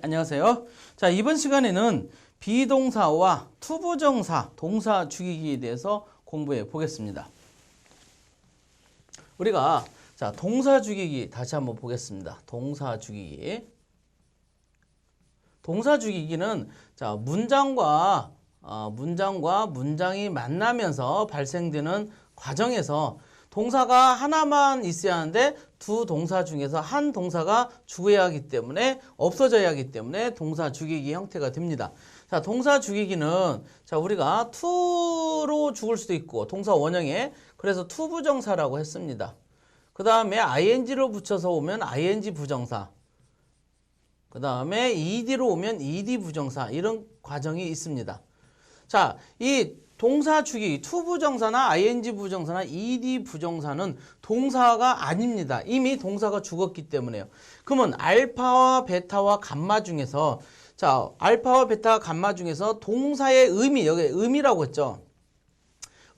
네, 안녕하세요. 자, 이번 시간에는 비동사와 투부정사, 동사 주기기에 대해서 공부해 보겠습니다. 우리가 자, 동사 주기기 다시 한번 보겠습니다. 동사 주기기. 동사 주기기는 자, 문장과 어, 문장과 문장이 만나면서 발생되는 과정에서 동사가 하나만 있어야 하는데 두 동사 중에서 한 동사가 죽어야 하기 때문에 없어져야 하기 때문에 동사 죽이기 형태가 됩니다. 자, 동사 죽이기는 자, 우리가 to로 죽을 수도 있고 동사 원형에 그래서 to 부정사라고 했습니다. 그 다음에 ing로 붙여서 오면 ing 부정사. 그 다음에 ed로 오면 ed 부정사. 이런 과정이 있습니다. 자, 이 동사 주기 to 부정사나 ing 부정사나 ed 부정사는 동사가 아닙니다. 이미 동사가 죽었기 때문에요. 그러면 알파와 베타와 감마 중에서 자, 알파와 베타 감마 중에서 동사의 의미 여기 의미라고 했죠.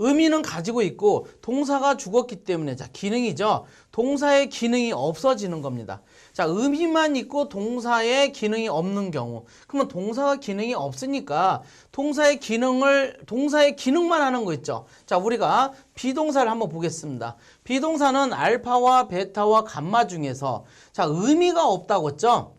의미는 가지고 있고 동사가 죽었기 때문에 자 기능이죠. 동사의 기능이 없어지는 겁니다. 자 의미만 있고 동사의 기능이 없는 경우 그러면 동사가 기능이 없으니까 동사의 기능을 동사의 기능만 하는 거 있죠. 자 우리가 비동사를 한번 보겠습니다. 비동사는 알파와 베타와 감마 중에서 자 의미가 없다고 했죠.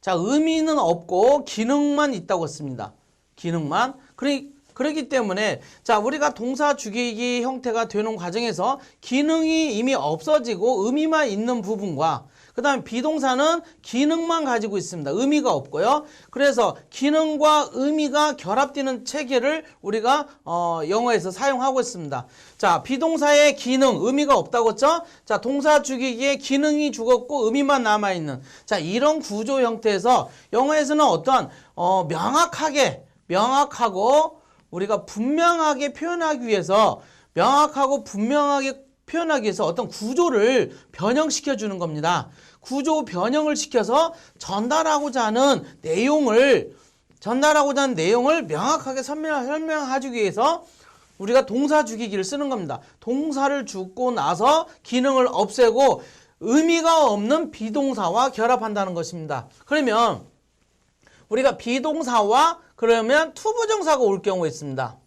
자 의미는 없고 기능만 있다고 했습니다. 기능만 그러니 그렇기 때문에 자 우리가 동사 주기기 형태가 되는 과정에서 기능이 이미 없어지고 의미만 있는 부분과 그 다음에 비동사는 기능만 가지고 있습니다. 의미가 없고요. 그래서 기능과 의미가 결합되는 체계를 우리가 어, 영어에서 사용하고 있습니다. 자 비동사의 기능, 의미가 없다고 했죠? 자 동사 주기기의 기능이 죽었고 의미만 남아있는 자 이런 구조 형태에서 영어에서는 어떠한 어, 명확하게 명확하고 우리가 분명하게 표현하기 위해서 명확하고 분명하게 표현하기 위해서 어떤 구조를 변형시켜 주는 겁니다. 구조 변형을 시켜서 전달하고자 하는 내용을 전달하고자 하는 내용을 명확하게 설명, 설명하기 위해서 우리가 동사 주기기를 쓰는 겁니다. 동사를 죽고 나서 기능을 없애고 의미가 없는 비동사와 결합한다는 것입니다. 그러면 우리가 비동사와 그러면 투부정사가 올 경우가 있습니다.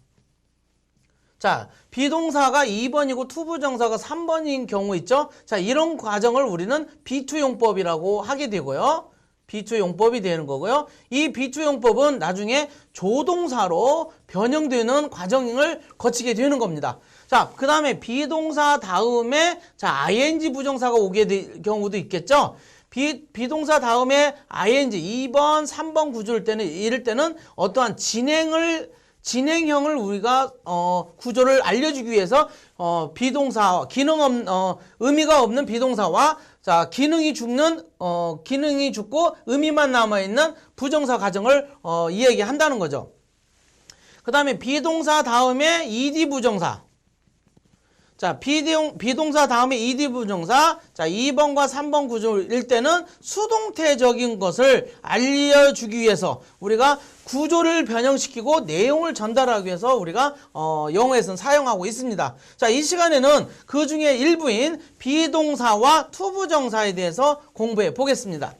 자, 비동사가 2번이고 투부정사가 3번인 경우 있죠? 자, 이런 과정을 우리는 비투용법이라고 하게 되고요. 비투용법이 되는 거고요. 이 비투용법은 나중에 조동사로 변형되는 과정을 거치게 되는 겁니다. 자, 그 다음에 비동사 다음에 자, ing 부정사가 오게 될 경우도 있겠죠? 비, 비동사 다음에 ing 2번, 3번 구조일 때는 이럴 때는 어떠한 진행을 진행형을 우리가 어, 구조를 알려주기 위해서 어, 비동사 기능 없 어, 의미가 없는 비동사와 자 기능이 죽는 어, 기능이 죽고 의미만 남아 있는 부정사 가정을 어, 이야기한다는 거죠. 그 다음에 비동사 다음에 ed 부정사. 자, 비동, 비동사 다음에 ed 부정사. 자, 2번과 3번 구조일 때는 수동태적인 것을 알려주기 위해서 우리가 구조를 변형시키고 내용을 전달하기 위해서 우리가 어, 영어에서는 사용하고 있습니다. 자, 이 시간에는 그 중에 일부인 비동사와 투부정사에 대해서 공부해 보겠습니다.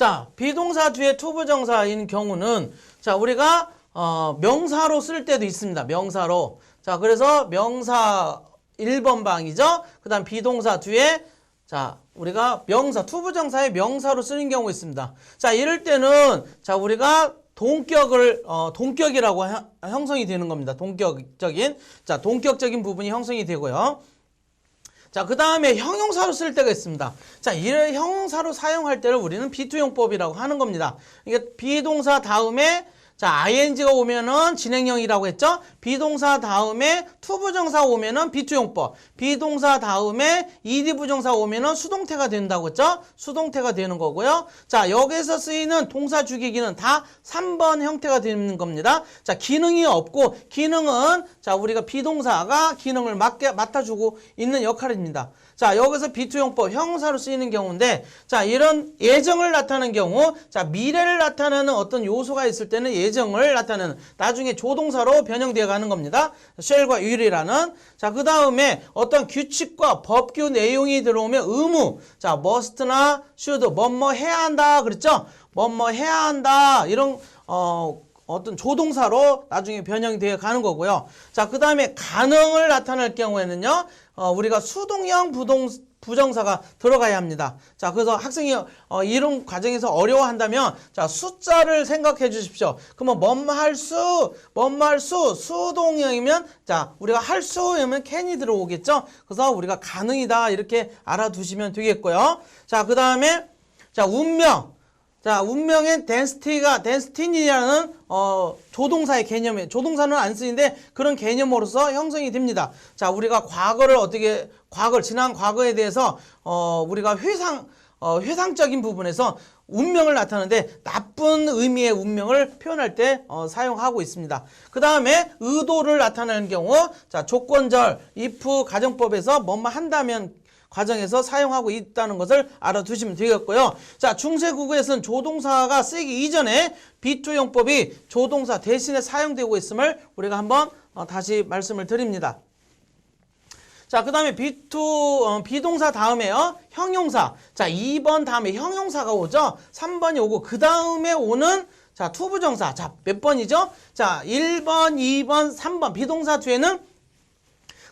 자, 비동사 뒤에 투부정사인 경우는 자, 우리가 어, 명사로 쓸 때도 있습니다. 명사로. 자, 그래서 명사 1번 방이죠. 그 다음 비동사 뒤에 자, 우리가 명사 투부정사의 명사로 쓰는 경우가 있습니다. 자, 이럴 때는 자, 우리가 동격을 어, 동격이라고 하- 형성이 되는 겁니다. 동격적인 자, 동격적인 부분이 형성이 되고요. 자, 그 다음에 형용사로 쓸 때가 있습니다. 자, 이를 형용사로 사용할 때를 우리는 비투용법이라고 하는 겁니다. 이게 비동사 다음에 자, ing가 오면은 진행형이라고 했죠? 비동사 다음에 투부정사 오면은 비투용법. 비동사 다음에 ed 부정사 오면은 수동태가 된다고 했죠? 수동태가 되는 거고요. 자, 여기서 쓰이는 동사 주기기는 다 3번 형태가 되는 겁니다. 자, 기능이 없고 기능은 자, 우리가 비동사가 기능을 맡게, 맡아주고 있는 역할입니다. 자, 여기서 비투용법 형사로 쓰이는 경우인데 자, 이런 예정을 나타내는 경우 자, 미래를 나타내는 어떤 요소가 있을 때는 예 예정을 나타내는 나중에 조동사로 변형되어 가는 겁니다. shall과 will이라는 자, 그 다음에 어떤 규칙과 법규 내용이 들어오면 의무 자, must나 should 뭐뭐 해야 한다 그랬죠? 뭐뭐 해야 한다 이런 어 어떤 조동사로 나중에 변형이 되어 가는 거고요. 자, 그 다음에 가능을 나타낼 경우에는요, 어, 우리가 수동형 부동, 부정사가 들어가야 합니다. 자, 그래서 학생이 어, 이런 과정에서 어려워한다면, 자, 숫자를 생각해 주십시오. 그러면 뭐뭐 할 수, 뭐뭐 할 수, 수동형이면, 자, 우리가 할 수이면 can이 들어오겠죠? 그래서 우리가 가능이다, 이렇게 알아두시면 되겠고요. 자, 그 다음에, 자, 운명. 자, 운명의 destiny가 destiny라는 어, 조동사의 개념에 조동사는 안 쓰는데 그런 개념으로서 형성이 됩니다. 자, 우리가 과거를 어떻게 과거 지난 과거에 대해서 어, 우리가 회상 어, 회상적인 부분에서 운명을 나타내는데 나쁜 의미의 운명을 표현할 때 어, 사용하고 있습니다. 그 다음에 의도를 나타내는 경우 자 조건절 if 가정법에서 뭐뭐 한다면 과정에서 사용하고 있다는 것을 알아두시면 되겠고요. 자, 중세국어에서는 조동사가 쓰이기 이전에 비투용법이 조동사 대신에 사용되고 있음을 우리가 한번 어, 다시 말씀을 드립니다. 자, 그 다음에 비투, 어, 비동사 다음에요. 형용사. 자, 2번 다음에 형용사가 오죠. 3번이 오고, 그 다음에 오는 자, 투부정사. 자, 몇 번이죠? 자, 1번, 2번, 3번. 비동사 뒤에는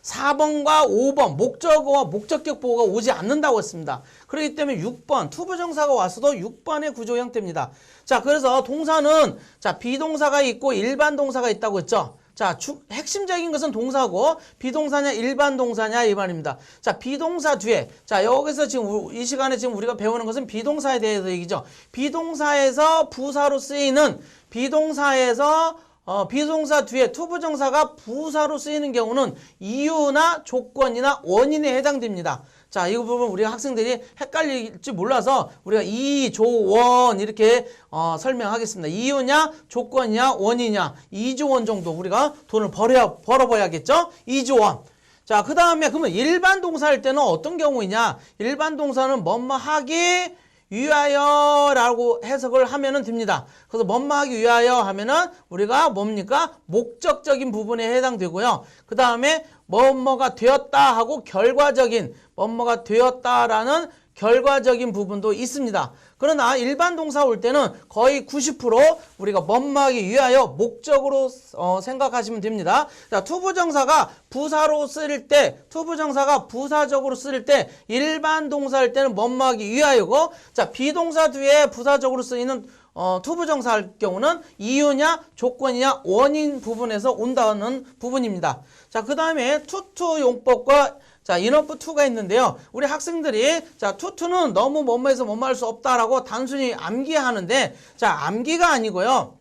4번과 5번 목적어와 목적격 보호가 오지 않는다고 했습니다. 그렇기 때문에 6번 투부정사가 왔어도 6번의 구조 형태입니다. 자, 그래서 동사는 자, 비동사가 있고 일반 동사가 있다고 했죠. 자, 주, 핵심적인 것은 동사고 비동사냐 일반 동사냐 이 말입니다. 자, 비동사 뒤에 자, 여기서 지금 우- 이 시간에 지금 우리가 배우는 것은 비동사에 대해서 얘기죠. 비동사에서 부사로 쓰이는 비동사에서 어, 비동사 뒤에 투부정사가 부사로 쓰이는 경우는 이유나 조건이나 원인에 해당됩니다. 자, 이 부분 우리 학생들이 헷갈릴지 몰라서 우리가 이, 조, 원 이렇게 어, 설명하겠습니다. 이유냐, 조건이냐, 원이냐, 이조원 정도 우리가 돈을 벌어야, 벌어봐야겠죠? 이조원. 자, 그 다음에 그러면 일반 동사일 때는 어떤 경우이냐? 일반 동사는 뭐뭐 하기 위하여라고 해석을 하면은 됩니다. 그래서 뭐뭐 하기 위하여 하면은 우리가 뭡니까? 목적적인 부분에 해당되고요. 그 다음에 뭐뭐가 되었다 하고 결과적인 뭐뭐가 되었다라는 결과적인 부분도 있습니다. 그러나 일반 동사 올 때는 거의 90% 우리가 뭐뭐하기 위하여 목적으로 어, 생각하시면 됩니다. 자, 투부정사가 부사로 쓸 때, 투부정사가 부사적으로 쓸때 일반 동사일 때는 뭐뭐하기 위하여고, 자, 비동사 뒤에 부사적으로 쓰이는 어, 투부정사 할 경우는 이유냐, 조건이냐, 원인 부분에서 온다는 부분입니다. 자, 그 다음에 투투 용법과 자, 인어프 2가 있는데요. 우리 학생들이 자, 투투는 너무 뭐뭐해서 뭐뭐 할 수 없다라고 단순히 암기하는데 자, 암기가 아니고요.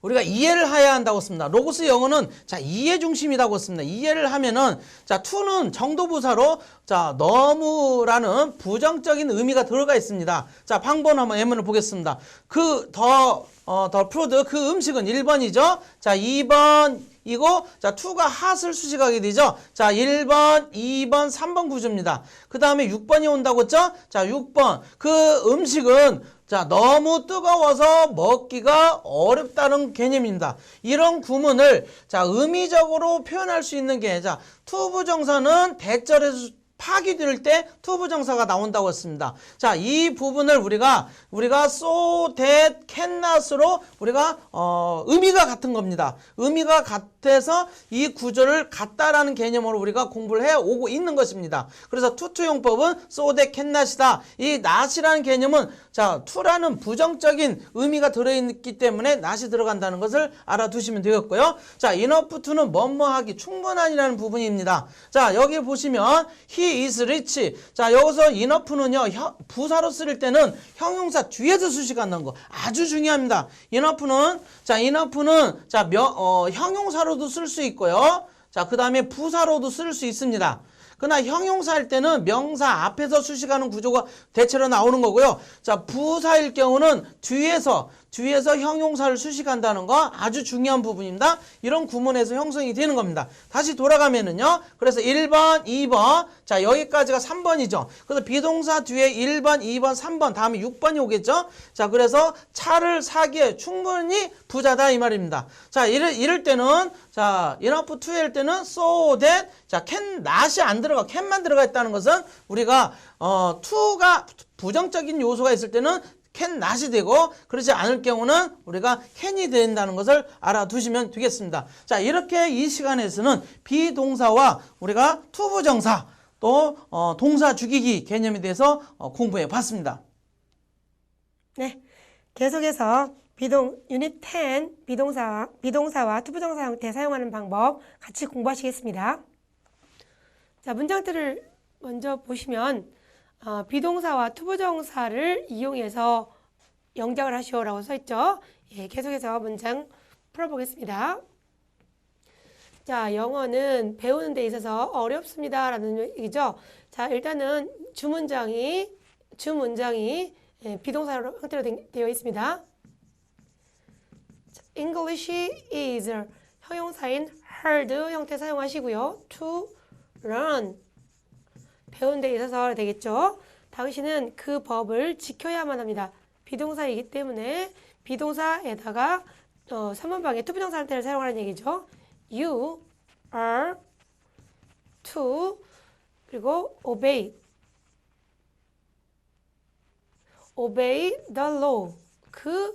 우리가 이해를 해야 한다고 씁니다. 로고스 영어는 자 이해 중심이라고 씁니다. 이해를 하면은 자 to는 정도부사로 자 너무라는 부정적인 의미가 들어가 있습니다. 자 방번 한번 예문을 보겠습니다. 그더 어, 더 프로드 그 음식은 1번이죠. 자 2번 이고 자 2가 핫을 수식하게 되죠. 자 1번, 2번, 3번 구조입니다. 그 다음에 6번이 온다고 했죠. 자 6번 그 음식은 자, 너무 뜨거워서 먹기가 어렵다는 개념입니다. 이런 구문을 자, 의미적으로 표현할 수 있는 게 자, 투부정사는 대절에서 파기될 때 투부정사가 나온다고 했습니다. 자, 이 부분을 우리가 우리가 so that can not으로 우리가 어, 의미가 같은 겁니다. 의미가 같아서 이 구조를 같다라는 개념으로 우리가 공부를 해 오고 있는 것입니다. 그래서 투투 용법은 so that can not이다. 이 not이라는 개념은 자, to라는 부정적인 의미가 들어있기 때문에 not이 들어간다는 것을 알아두시면 되겠고요. 자, enough to는 뭐뭐하기 충분한이라는 부분입니다. 자, 여기 보시면 he is rich. 자, 여기서 enough는요, 혀- 부사로 쓸 때는 형용사 뒤에서 수식한다는 거 아주 중요합니다. enough는, 자, enough는, 자, 명, 어, 형용사로도 쓸 수 있고요. 자, 그 다음에 부사로도 쓸 수 있습니다. 그러나 형용사 할 때는 명사 앞에서 수식하는 구조가 대체로 나오는 거고요. 자, 부사일 경우는 뒤에서 뒤에서 형용사를 수식한다는 거 아주 중요한 부분입니다. 이런 구문에서 형성이 되는 겁니다. 다시 돌아가면은요. 그래서 1번, 2번. 자, 여기까지가 3번이죠. 그래서 비동사 뒤에 1번, 2번, 3번, 다음에 6번이 오겠죠. 자, 그래서 차를 사기에 충분히 부자다 이 말입니다. 자, 이럴, 이럴 때는 자, enough to일 때는 so that 자, can not이 안 들어가 can만 들어가 있다는 것은 우리가 어 to가 부정적인 요소가 있을 때는 can not이 되고 그렇지 않을 경우는 우리가 can이 된다는 것을 알아두시면 되겠습니다. 자, 이렇게 이 시간에서는 비동사와 우리가 투부정사 또 어, 동사 죽이기 개념에 대해서 어, 공부해 봤습니다. 네. 계속해서 비동 유닛 10 비동사 비동사와 투부정사 형태 사용하는 방법 같이 공부하시겠습니다. 자, 문장들을 먼저 보시면 어, 비동사와 투부정사를 이용해서 영작을 하시오라고 써 있죠. 예, 계속해서 문장 풀어보겠습니다. 자, 영어는 배우는 데 있어서 어렵습니다 라는 얘기죠. 자, 일단은 주문장이 주문장이 예, 비동사로 형태로 되- 되어 있습니다. 자, English is 형용사인 heard 형태 사용하시고요. To learn 배우는 데 있어서 되겠죠. 당신은 그 법을 지켜야만 합니다. 비동사이기 때문에 비동사에다가 어, 3번방에 투부정사 형태를 사용하는 얘기죠. You are to 그리고 obey obey the law 그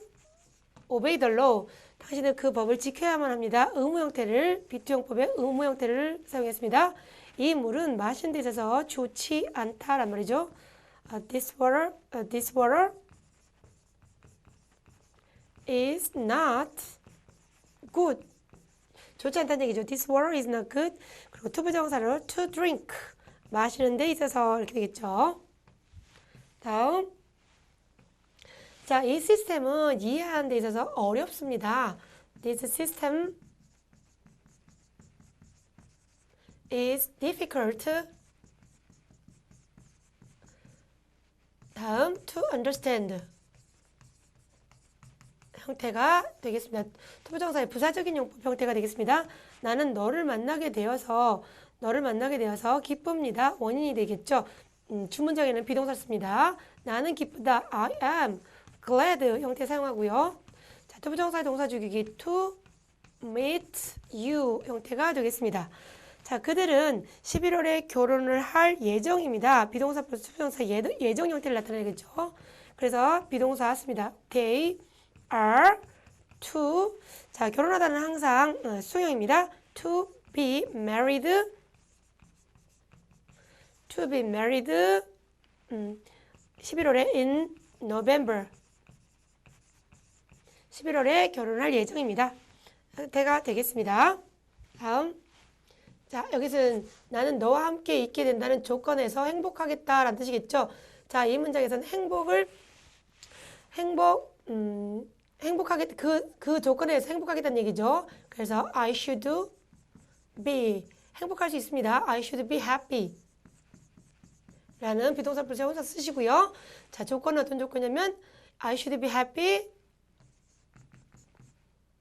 obey the law 당신은 그 법을 지켜야만 합니다. 의무 형태를 비투용법의 의무 형태를 사용했습니다. 이 물은 마시는 데 있어서 좋지 않다란 말이죠. Uh, this water, uh, this water is not good. 좋지 않다는 얘기죠. This water is not good. 그리고 투부정사로 to drink 마시는 데 있어서 이렇게 되겠죠. 다음 자, 이 시스템은 이해하는 데 있어서 어렵습니다. This system is difficult. 다음 to understand 형태가 되겠습니다. 투부정사의 부사적인 용법 형태가 되겠습니다. 나는 너를 만나게 되어서 너를 만나게 되어서 기쁩니다. 원인이 되겠죠. 음, 주문장에는 비동사 씁니다. 나는 기쁘다. I am glad 형태 사용하고요. 자, 투부정사의 동사 주기기 to meet you 형태가 되겠습니다. 자, 그들은 11월에 결혼을 할 예정입니다. 비동사 플러스 예, 예정 형태를 나타내겠죠. 그래서 비동사 씁니다. They are to 자 결혼하다는 항상 어, 수형입니다. To be married to be married 음, 11월에 in November 11월에 결혼할 예정입니다. 대가 되겠습니다. 다음 자 여기서는 나는 너와 함께 있게 된다는 조건에서 행복하겠다라는 뜻이겠죠. 자 이 문장에서는 행복을 행복 음, 행복하게 그, 그 조건에서 행복하겠다는 얘기죠. 그래서 I should be 행복할 수 있습니다. I should be happy 라는 비동사 플러스 형용사 쓰시고요. 자, 조건은 어떤 조건이냐면 I should be happy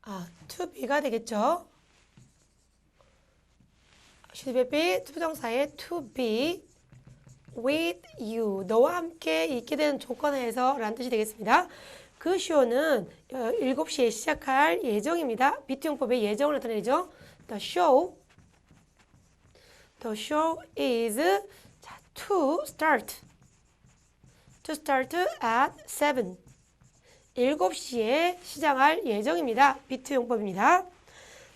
아, to be가 되겠죠. Should be happy 투부정사의 to be with you 너와 함께 있게 되는 조건에서 라는 뜻이 되겠습니다. 그 쇼는 어, 7시에 시작할 예정입니다. 비트용법의 예정을 나타내죠. The show The show is 자, to start to start at 7 7시에 시작할 예정입니다. 비트 용법입니다.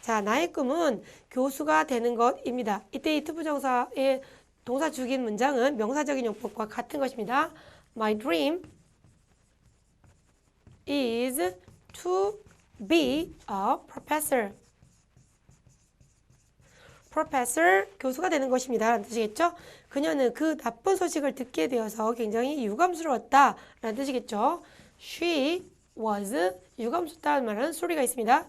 자, 나의 꿈은 교수가 되는 것입니다. 이때 이 투부정사의 동사 죽인 문장은 명사적인 용법과 같은 것입니다. My dream is to be a professor. professor 교수가 되는 것입니다. 라는 뜻이겠죠? 그녀는 그 나쁜 소식을 듣게 되어서 굉장히 유감스러웠다. 라는 뜻이겠죠? She was 유감스럽다는 말은 소리가 있습니다.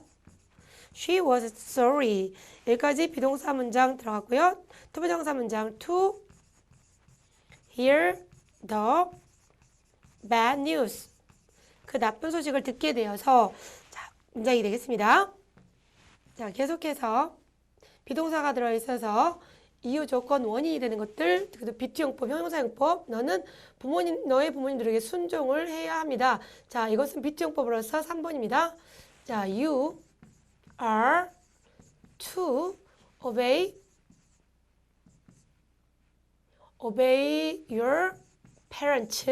She was sorry. 여기까지 비동사 문장 들어갔고요. 투부정사 문장 to hear the bad news. 그 나쁜 소식을 듣게 되어서 자, 문장이 되겠습니다. 자, 계속해서 비동사가 들어 있어서 이유 조건 원인이 되는 것들 그리고 비투용법 형용사용법 너는 부모님 너의 부모님들에게 순종을 해야 합니다. 자 이것은 비투용법으로서 3번입니다. 자 you are to obey obey your parents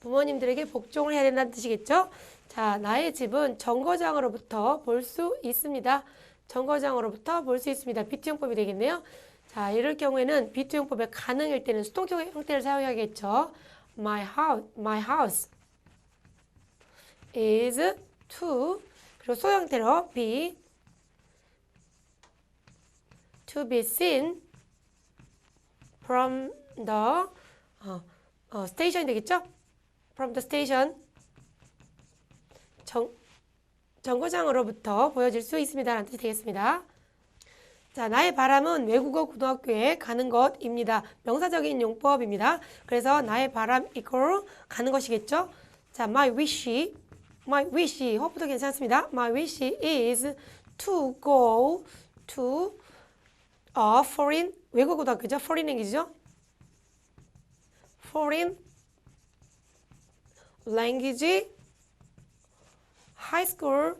부모님들에게 복종을 해야 된다는 뜻이겠죠? 자, 나의 집은 정거장으로부터 볼 수 있습니다. 정거장으로부터 볼 수 있습니다. 비투용법이 되겠네요. 자, 이럴 경우에는 비투용법의 가능일 때는 수동적 형태를 사용해야겠죠. My house, my house is to 그리고 소 형태로 be to be seen from the 어, 어, station 되겠죠? from the station 정, 정거장으로부터 보여질 수 있습니다. 라는 뜻이 되겠습니다. 자, 나의 바람은 외국어 고등학교에 가는 것입니다. 명사적인 용법입니다. 그래서 나의 바람 equal 가는 것이겠죠. 자, my wish, my wish, 호흡도 괜찮습니다. My wish is to go to a foreign, 외국어 고등학교죠. foreign language죠. foreign language high school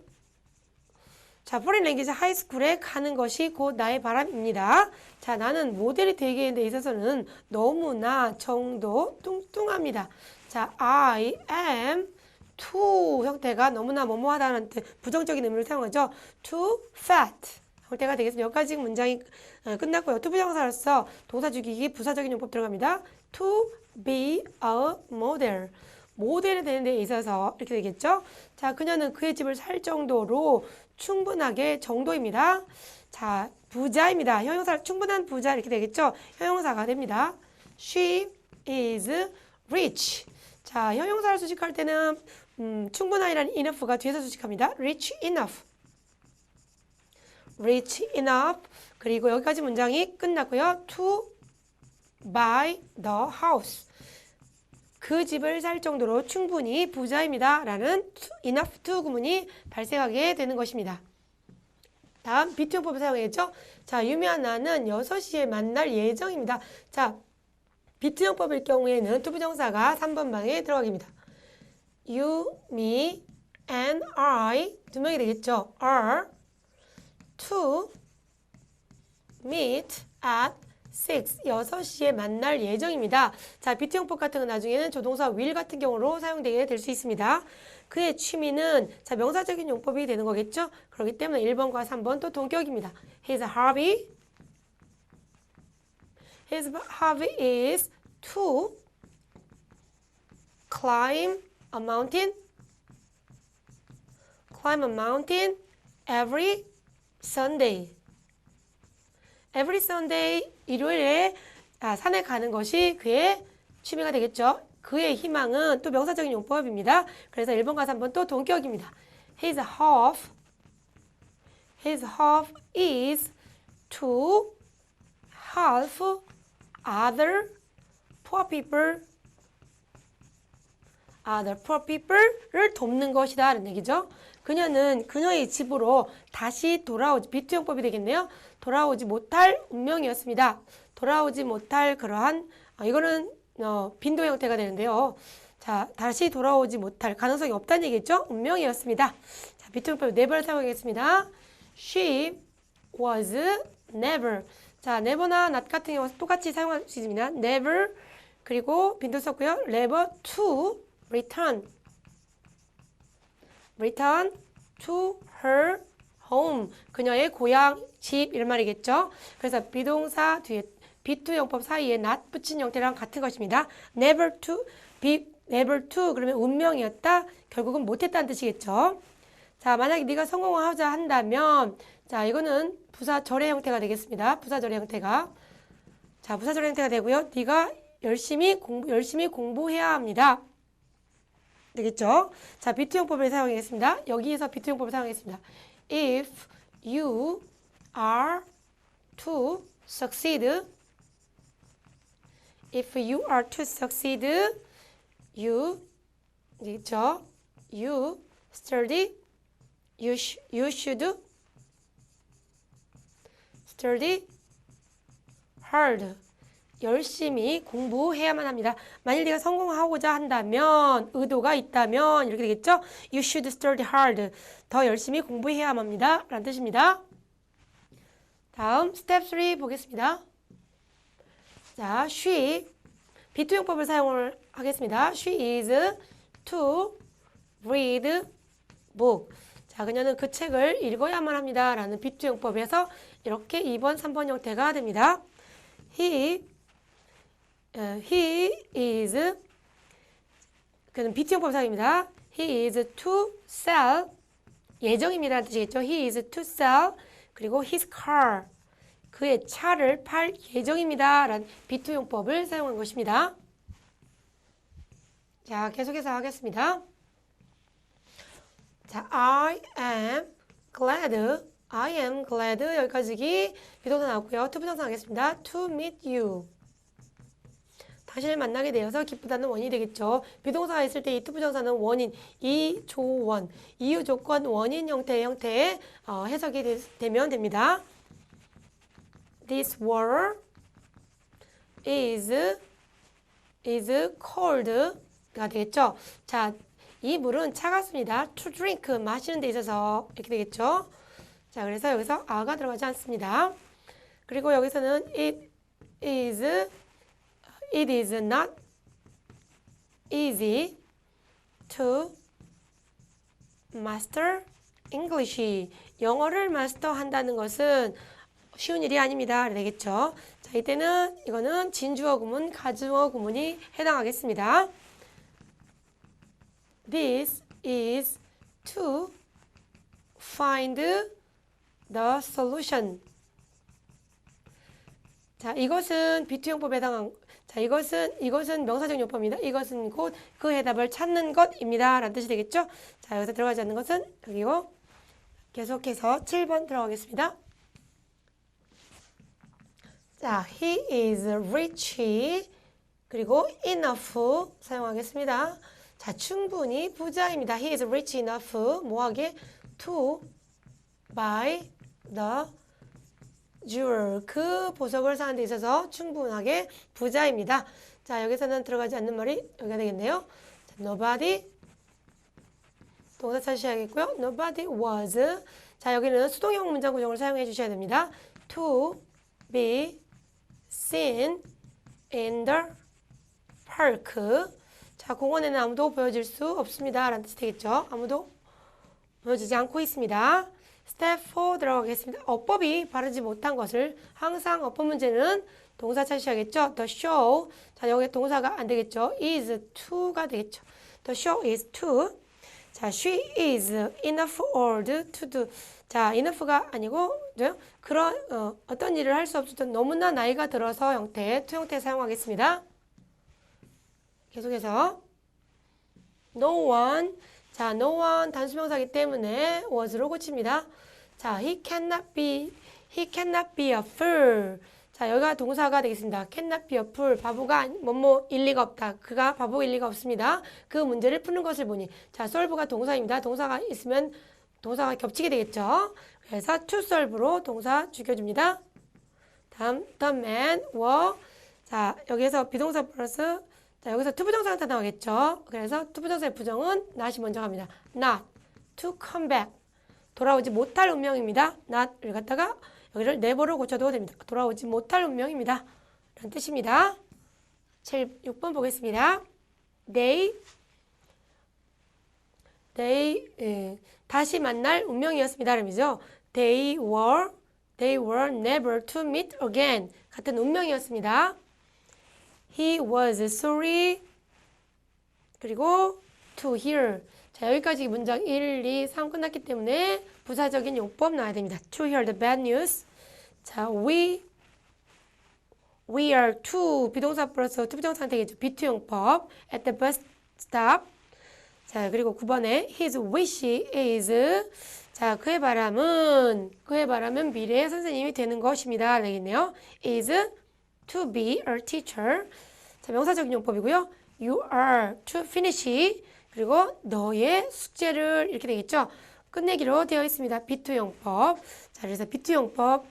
자, foreign language high school에 가는 것이 곧 나의 바람입니다. 자, 나는 모델이 되기에 있어서는 너무나 정도 뚱뚱합니다. 자, I am too 형태가 너무나 뭐뭐하다는 뜻, 부정적인 의미를 사용하죠. too fat 형태가 되겠습니다. 여기까지 문장이 어, 끝났고요. to 부정사로서 동사 주기기 부사적인 용법 들어갑니다. to be a model 모델이 되는 데 있어서 이렇게 되겠죠. 자, 그녀는 그의 집을 살 정도로 충분하게 정도입니다. 자, 부자입니다. 형용사 충분한 부자 이렇게 되겠죠. 형용사가 됩니다. She is rich. 자, 형용사를 수식할 때는 음, 충분한이라는 enough가 뒤에서 수식합니다. rich enough. rich enough. 그리고 여기까지 문장이 끝났고요. to buy the house. 그 집을 살 정도로 충분히 부자입니다. 라는 enough to 구문이 발생하게 되는 것입니다. 다음 비투용법을 사용했죠. 자, 유미한 나는 6시에 만날 예정입니다. 자, 비투용법일 경우에는 투부정사가 3번 방에 들어가겠습니다. You, me, and I 두 명이 되겠죠. are to meet at 6, 6시에 만날 예정입니다. 자, 비트용법 같은 건 나중에는 조동사 will 같은 경우로 사용되게 될 수 있습니다. 그의 취미는 자, 명사적인 용법이 되는 거겠죠? 그렇기 때문에 1번과 3번 또 동격입니다. His hobby His hobby is to climb a mountain climb a mountain every Sunday. Every Sunday 일요일에 아, 산에 가는 것이 그의 취미가 되겠죠. 그의 희망은 또 명사적인 용법입니다. 그래서 1번과 3번 또 동격입니다. His hope, his hope is to help other poor people, other poor people를 돕는 것이다. 라는 얘기죠. 그녀는 그녀의 집으로 다시 돌아오지, 비투용법이 되겠네요. 돌아오지 못할 운명이었습니다. 돌아오지 못할 그러한, 어, 이거는 어, 빈도 형태가 되는데요. 자, 다시 돌아오지 못할 가능성이 없다는 얘기겠죠? 운명이었습니다. 자, 비투용법 never 사용하겠습니다. She was never. 자, never나 not 같은 경우 똑같이 사용할 수 있습니다. never 그리고 빈도 썼고요. never to return. return to her home. 그녀의 고향, 집 이런 말이겠죠. 그래서 비동사 뒤에 비투용법 사이에 not 붙인 형태랑 같은 것입니다. never to, be, never to 그러면 운명이었다. 결국은 못했다는 뜻이겠죠. 자, 만약에 네가 성공을 하자 한다면 자, 이거는 부사 절의 형태가 되겠습니다. 부사 절의 형태가 자, 부사 절의 형태가 되고요. 네가 열심히 공부 열심히 공부해야 합니다. 되겠죠? 자, 비투용법을 사용하겠습니다. 여기에서 비투용법을 사용하겠습니다. If you are to succeed, if you are to succeed, you 있죠? You study. You, sh- you should study hard. 열심히 공부해야만 합니다. 만일 네가 성공하고자 한다면, 의도가 있다면 이렇게 되겠죠? You should study hard. 더 열심히 공부해야만 합니다. 라는 뜻입니다. 다음 스텝 3 보겠습니다. 자, she 비투용법을 사용을 하겠습니다. She is to read book. 자, 그녀는 그 책을 읽어야만 합니다. 라는 비투용법에서 이렇게 2번, 3번 형태가 됩니다. He, 어, he is, 그는 비투용법 사용입니다. He is to sell, 예정입니다. 라는 뜻이겠죠. He is to sell, 그리고 his car, 그의 차를 팔 예정입니다. 라는 비투용법을 사용한 것입니다. 자, 계속해서 하겠습니다. 자, I am glad. I am glad. 여기까지 비동사 나왔고요. 투부정사 하겠습니다. To meet you. 당신을 만나게 되어서 기쁘다는 원인이 되겠죠. 비동사가 있을 때 이 투부정사는 원인, 이 조원, 이유 조건 원인 형태의 형태의 어, 해석이 되, 되면 됩니다. This water is is cold가 되겠죠. 자, 이 물은 차갑습니다. To drink 마시는 데 있어서 이렇게 되겠죠. 자, 그래서 여기서 아가 들어가지 않습니다. 그리고 여기서는 it is it is not easy to master English. 영어를 마스터한다는 것은 쉬운 일이 아닙니다. 되겠죠. 자, 이때는 이거는 진주어 구문, 가주어 구문이 해당하겠습니다. This is to find the solution. 자, 이것은 비투용법에 해당한 자, 이것은 이것은 명사적 용법입니다. 이것은 곧 그 해답을 찾는 것입니다. 라는 뜻이 되겠죠? 자, 여기서 들어가지 않는 것은 여기고 계속해서 7번 들어가겠습니다. 자, he is rich. 그리고 enough 사용하겠습니다. 자, 충분히 부자입니다. He is rich enough. 뭐하게? To buy the jewel. 그 보석을 사는 데 있어서 충분하게 부자입니다. 자, 여기서는 들어가지 않는 말이 여기가 되겠네요. 자, nobody 동사 찾으셔야겠고요. Nobody was. 자, 여기는 수동형 문장 구조를 사용해 주셔야 됩니다. To be seen in the park. 자, 공원에는 아무도 보여질 수 없습니다. 라는 뜻이 되겠죠. 아무도 보여지지 않고 있습니다. 스텝 4 들어가겠습니다. 어법이 바르지 못한 것을 항상 어법 문제는 동사 찾으셔야겠죠. The show. 자, 여기 동사가 안 되겠죠. is to가 되겠죠. The show is to. 자, she is enough old to do. 자, enough가 아니고 네? 그런 어, 어떤 일을 할 수 없었던 너무나 나이가 들어서 형태, to 형태 사용하겠습니다. 계속해서 no one. 자, no one 단수명사기 때문에 was로 고칩니다. 자, he cannot be he cannot be a fool. 자, 여기가 동사가 되겠습니다. cannot be a fool. 바보가 뭐뭐 일 리가 없다. 그가 바보일 리가 없습니다. 그 문제를 푸는 것을 보니. 자, solve가 동사입니다. 동사가 있으면 동사가 겹치게 되겠죠. 그래서 to solve로 동사 죽여줍니다. 다음, the man were. 자, 여기에서 비동사 플러스 자, 여기서 투부정사가 나타나겠죠. 그래서 투부정사의 부정은 not이 먼저 갑니다. not to come back. 돌아오지 못할 운명입니다. not을 갖다가 여기를 never로 고쳐도 됩니다. 돌아오지 못할 운명입니다. 라는 뜻입니다. 7, 6번 보겠습니다. they they 예, 다시 만날 운명이었습니다. 라면서 they were they were never to meet again. 같은 운명이었습니다. He was sorry. 그리고 to hear. 자, 여기까지 문장 1, 2, 3 끝났기 때문에 부사적인 용법 나와야 됩니다. To hear the bad news. 자, we we are to 비동사 플러스 투부정사 되겠죠. 비투 용법. At the bus stop. 자, 그리고 9번에 his wish is 자, 그의 바람은 그의 바람은 미래의 선생님이 되는 것입니다. 되겠네요. is to be a teacher. 자, 명사적인 용법이고요. You are to finish 그리고 너의 숙제를 이렇게 되겠죠. 끝내기로 되어 있습니다. 비투용법. 자, 그래서 비투용법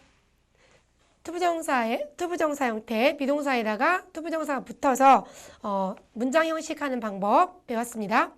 투부정사의 투부정사 형태 비동사에다가 투부정사가 붙어서 어, 문장 형식하는 방법 배웠습니다.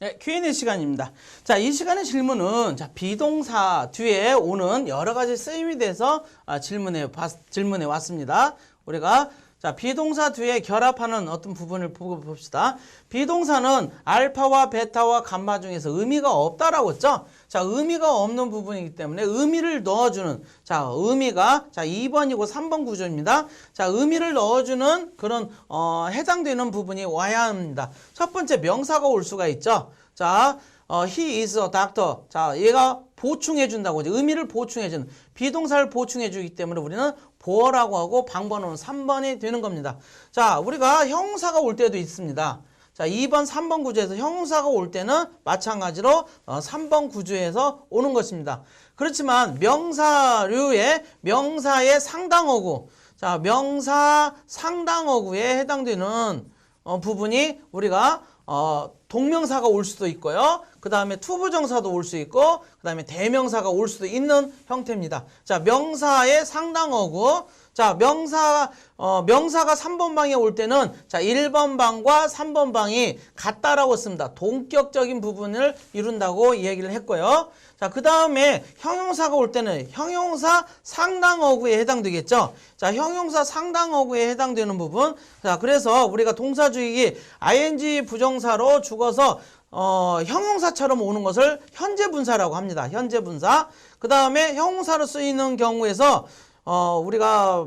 네, Q&A 시간입니다. 자, 이 시간의 질문은 자, 비동사 뒤에 오는 여러 가지 쓰임에 대해서 아, 질문해 봤- 질문해 왔습니다. 우리가 자, 비동사 뒤에 결합하는 어떤 부분을 보고 봅시다. 비동사는 알파와 베타와 감마 중에서 의미가 없다라고 했죠? 자, 의미가 없는 부분이기 때문에 의미를 넣어주는, 자, 의미가, 자, 2번이고 3번 구조입니다. 자, 의미를 넣어주는 그런, 어, 해당되는 부분이 와야 합니다. 첫 번째 명사가 올 수가 있죠? 자, 어, he is a doctor. 자, 얘가 보충해준다고 이제 의미를 보충해주는 비동사를 보충해주기 때문에 우리는 보어라고 하고 방번호는 3번이 되는 겁니다. 자, 우리가 형사가 올 때도 있습니다. 자, 2번, 3번 구조에서 형사가 올 때는 마찬가지로 어, 3번 구조에서 오는 것입니다. 그렇지만 명사류의 명사의 상당어구, 자, 명사 상당어구에 해당되는 어, 부분이 우리가 어, 동명사가 올 수도 있고요. 그 다음에 투부정사도 올 수 있고, 그 다음에 대명사가 올 수도 있는 형태입니다. 자, 명사의 상당어구. 자, 명사, 어, 명사가 3번 방에 올 때는, 자, 1번 방과 3번 방이 같다라고 씁니다. 동격적인 부분을 이룬다고 이야기를 했고요. 자, 그 다음에 형용사가 올 때는 형용사 상당어구에 해당되겠죠. 자, 형용사 상당어구에 해당되는 부분. 자, 그래서 우리가 동사주의기 ing 부정사로 죽어서 어, 형용사처럼 오는 것을 현재 분사라고 합니다. 현재 분사. 그 다음에 형용사로 쓰이는 경우에서 어, 우리가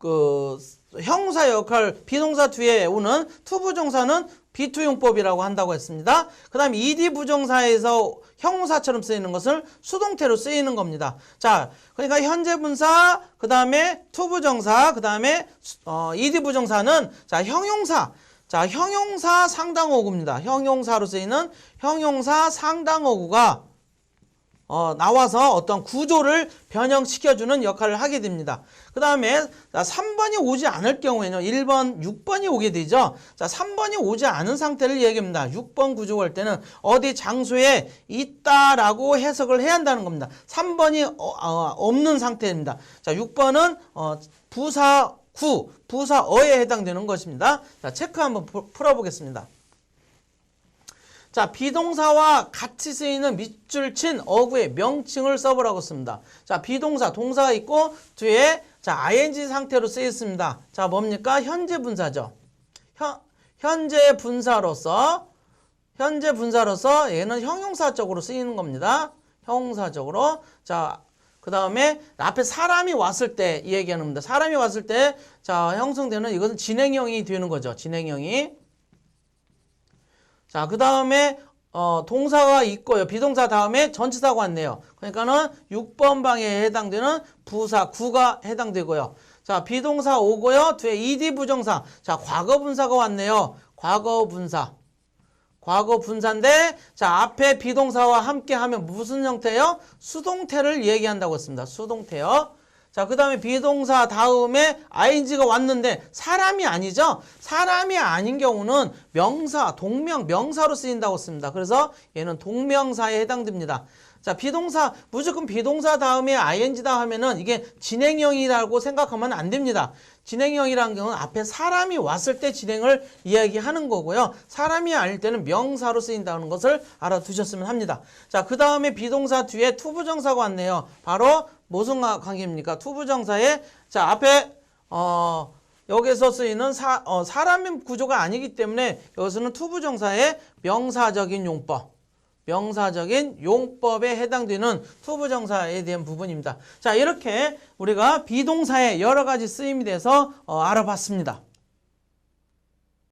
그 형사 역할 비동사 뒤에 오는 투부정사는 비투용법이라고 한다고 했습니다. 그 다음에 ed 부정사에서 형용사처럼 쓰이는 것을 수동태로 쓰이는 겁니다. 자, 그러니까 현재 분사, 그 다음에 투부정사, 그 다음에 어, ed 부정사는 자 형용사. 자, 형용사 상당어구입니다. 형용사로 쓰이는 형용사 상당어구가 어, 나와서 어떤 구조를 변형시켜주는 역할을 하게 됩니다. 그 다음에 3번이 오지 않을 경우에는 1번, 6번이 오게 되죠. 자, 3번이 오지 않은 상태를 얘기합니다. 6번 구조가 올 때는 어디 장소에 있다라고 해석을 해야 한다는 겁니다. 3번이 어, 어, 없는 상태입니다. 자, 6번은 어, 부사 구, 부사 어에 해당되는 것입니다. 자, 체크 한번 푸- 풀어보겠습니다. 자, 비동사와 같이 쓰이는 밑줄 친 어구의 명칭을 써보라고 씁니다. 자, 비동사, 동사가 있고 뒤에 자, ing 상태로 쓰였습니다. 자, 뭡니까? 현재 분사죠. 현, 현재 분사로서 현재 분사로서 얘는 형용사적으로 쓰이는 겁니다. 형용사적으로. 자, 그 다음에 앞에 사람이 왔을 때 이 얘기하는 겁니다. 사람이 왔을 때, 자, 형성되는 이것은 진행형이 되는 거죠. 진행형이. 자, 그 다음에 어, 동사가 있고요. 비동사 다음에 전치사가 왔네요. 그러니까는 6번 방에 해당되는 부사 구가 해당되고요. 자, 비동사 오고요. 뒤에 ed 부정사. 자, 과거 분사가 왔네요. 과거 분사. 과거 분사인데 자 앞에 비동사와 함께 하면 무슨 형태요? 수동태를 얘기한다고 했습니다. 수동태요. 자, 그 다음에 비동사 다음에 ing가 왔는데 사람이 아니죠? 사람이 아닌 경우는 명사, 동명, 명사로 쓰인다고 씁니다. 그래서 얘는 동명사에 해당됩니다. 자, 비동사, 무조건 비동사 다음에 ing다 하면은 이게 진행형이라고 생각하면 안 됩니다. 진행형이라는 경우는 앞에 사람이 왔을 때 진행을 이야기하는 거고요. 사람이 아닐 때는 명사로 쓰인다는 것을 알아두셨으면 합니다. 자, 그 다음에 비동사 뒤에 투부정사가 왔네요. 바로 무슨 관계입니까? 투부정사에 자 앞에 어 여기서 쓰이는 사, 어, 사람의 구조가 아니기 때문에 여기서는 투부정사의 명사적인 용법 명사적인 용법에 해당되는 투부정사에 대한 부분입니다. 자 이렇게 우리가 비동사의 여러 가지 쓰임에 대해서 어, 알아봤습니다.